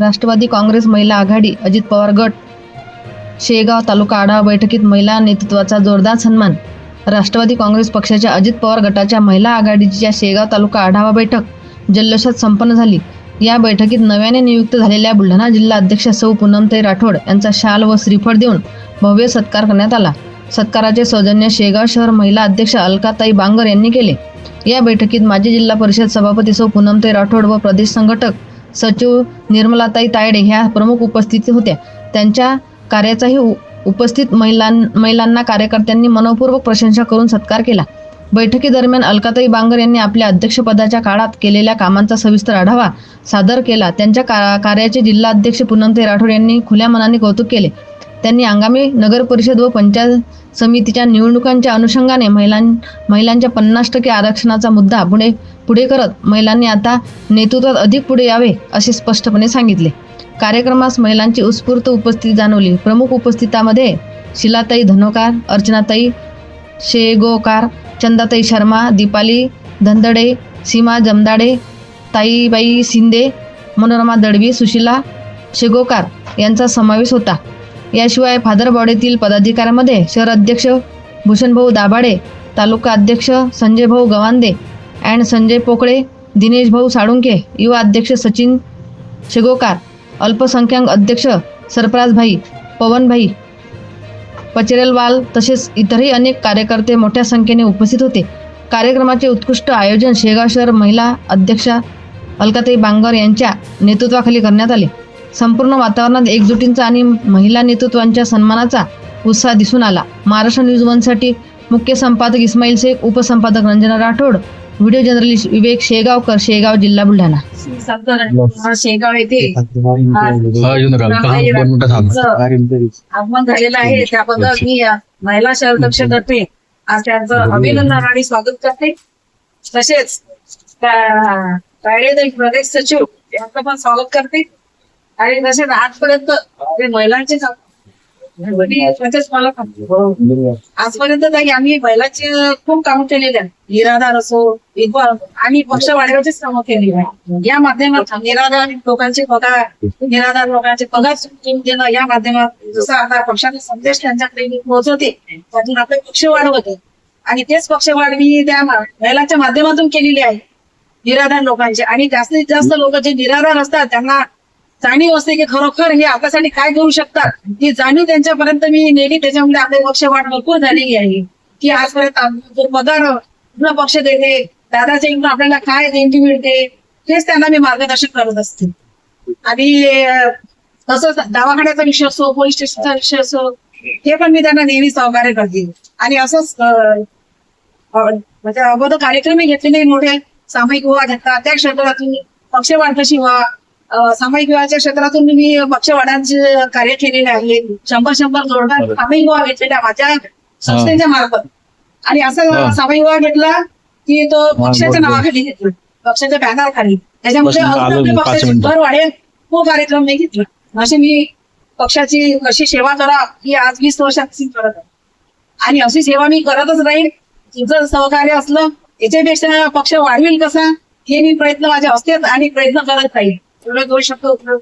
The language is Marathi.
राष्ट्रवादी काँग्रेस महिला आघाडी अजित पवार गट शेगाव तालुका आढावा बैठकीत महिला नेतृत्वाचा जोरदार सन्मान. राष्ट्रवादी काँग्रेस पक्षाच्या अजित पवार गटाच्या महिला आघाडीच्या शेगाव तालुका आढावा बैठक जल्लोषात संपन्न झाली. या बैठकीत नव्याने नियुक्त झालेल्या बुलढाणा जिल्हा अध्यक्ष सौ पूनमताई राठोड यांचा शाल व श्रीफळ देऊन भव्य सत्कार करण्यात आला. सत्काराचे सौजन्य शेगाव शहर महिला अध्यक्ष अलकाताई बांगर यांनी केले. या बैठकीत माजी जिल्हा परिषद सभापती सौ पूनमताई राठोड व प्रदेश संघटक सचिव निर्मलाताई तायडे ह्या प्रमुख उपस्थित होत्या. त्यांच्या कार्याचाही उ- उपस्थित महिलां महिलांना कार्यकर्त्यांनी मनपूर्वक प्रशंसा करून सत्कार केला. बैठकीदरम्यान अलकाताई बांगर यांनी आपल्या अध्यक्षपदाच्या काळात केलेल्या कामांचा सविस्तर आढावा सादर केला. त्यांच्या का कार्याचे जिल्हा अध्यक्ष पूनमताई राठोड यांनी खुल्या मनाने कौतुक केले. त्यांनी आगामी नगर परिषद व पंचायत समितीच्या निवडणुकांच्या अनुषंगाने महिलां महिलांच्या पन्नास टक्के आरक्षणाचा मुद्दा पुढे पुढे करत महिलांनी आता नेतृत्वात अधिक पुढे यावे असे स्पष्टपणे सांगितले. कार्यक्रमास महिलांची उत्स्फूर्त उपस्थिती जाणवली. प्रमुख उपस्थितामध्ये शिलाताई धनोकार अर्चनाताई शेगोकार चंदाताई शर्मा दीपाली धंदडे सीमा जमदाडे ताईबाई शिंदे मनोरमा दळवी सुशिला शेगोकार यांचा समावेश होता. याशिवाय फादरबॉडेतील पदाधिकाऱ्यांमध्ये शहर अध्यक्ष भूषणभाऊ दाभाडे तालुका अध्यक्ष संजयभाऊ गवांदे अँड संजय पोकळे दिनेश भाऊ साळुंके युवा अध्यक्ष सचिन शेगोकार अल्पसंख्याक अध्यक्ष सरफराजभाई पवनभाई पचरेलवाल तसेच इतरही अनेक कार्यकर्ते मोठ्या संख्येने उपस्थित होते. कार्यक्रमाचे उत्कृष्ट आयोजन शेगाव शहर महिला अध्यक्षा अलकाताई बांगर यांच्या नेतृत्वाखाली करण्यात आले. संपूर्ण वातावरणात एकजुटींचा आणि महिला नेतृत्वांच्या सन्मानाचा उत्साह दिसून आला. महाराष्ट्र न्यूज वनसाठी मुख्य संपादक इस्माईल शेख उपसंपादक रंजना राठोड व्हिडिओ जर्नलिस्ट विवेक शेगावकर शेगाव जिल्हा बुलढाणा. शेगाव येथे हा आगमन झालेलं आहे. त्याबद्दल मी महिला शहराध्यक्ष करते आज त्यांचं अभिनंदन आणि स्वागत करते. तसेच प्रदेश सचिव यांचं पण स्वागत करते. आणि तसेच आजपर्यंत जे महिलांचे मी मला आजपर्यंत ताई आम्ही महिलांची खूप कामं केलेली आहेत. निराधार असो विधवा आणि पक्ष वाढवण्याचीच कामं आहे या माध्यमातून निराधार लोकांचे पगार निराधार लोकांचे पगार देणं या माध्यमात जसं आता पक्षाचा संदेश त्यांच्याकडे पोहोचवते त्यातून आपले पक्ष वाढवते. आणि तेच पक्ष वाढ मी त्या महिलांच्या माध्यमातून केलेली आहे. निराधार लोकांचे. आणि जास्तीत जास्त लोक जे निराधार असतात त्यांना जाणीव असते की खरोखर हे आपल्यासाठी काय करू शकतात? ती जाणीव त्यांच्यापर्यंत मी नेली. त्याच्यामुळे आपले पक्ष वाढ भरपूर झालेली आहे. की आजपर्यंत पगार कुठला पक्ष देते दादाच्या इकडून आपल्याला काय देणगी मिळते हेच त्यांना मी मार्गदर्शन करत असते. आणि तसंच दवाखान्याचा विषय असो पोलीस स्टेशनचा विषय असो हे पण मी त्यांना नेहमी सहकार्य करते. आणि असंच म्हणजे अगोदर कार्यक्रमही घेतलेले मोठे सामायिक विवाह घेतला त्या क्षेत्रातून पक्षवाढ कशी व्हा सामायिक विवाहाच्या क्षेत्रातून मी पक्षवाढांचे कार्य केलेले आहे. शंभर शंभर जोडदार सामायिक विवाह घेतलेल्या माझ्या संस्थेच्या मार्फत. आणि असा. सामायिक विवाह घेतला की तो पक्षाच्या. नावाखाली घेतला. पक्षाच्या बॅनर खाली. त्याच्यामुळे पक्षाची. भर वाढेल तो कार्यक्रम मी घेतला. असे मी पक्षाची कशी सेवा करा ही आज वीस वर्षापासून करत आहे. आणि अशी सेवा मी करतच राहील तुमचं सहकार्य असलं याच्यापेक्षा पक्ष वाढवेल कसा हे मी प्रयत्न माझे असतात आणि प्रयत्न करत राहील 我来给我上厕所。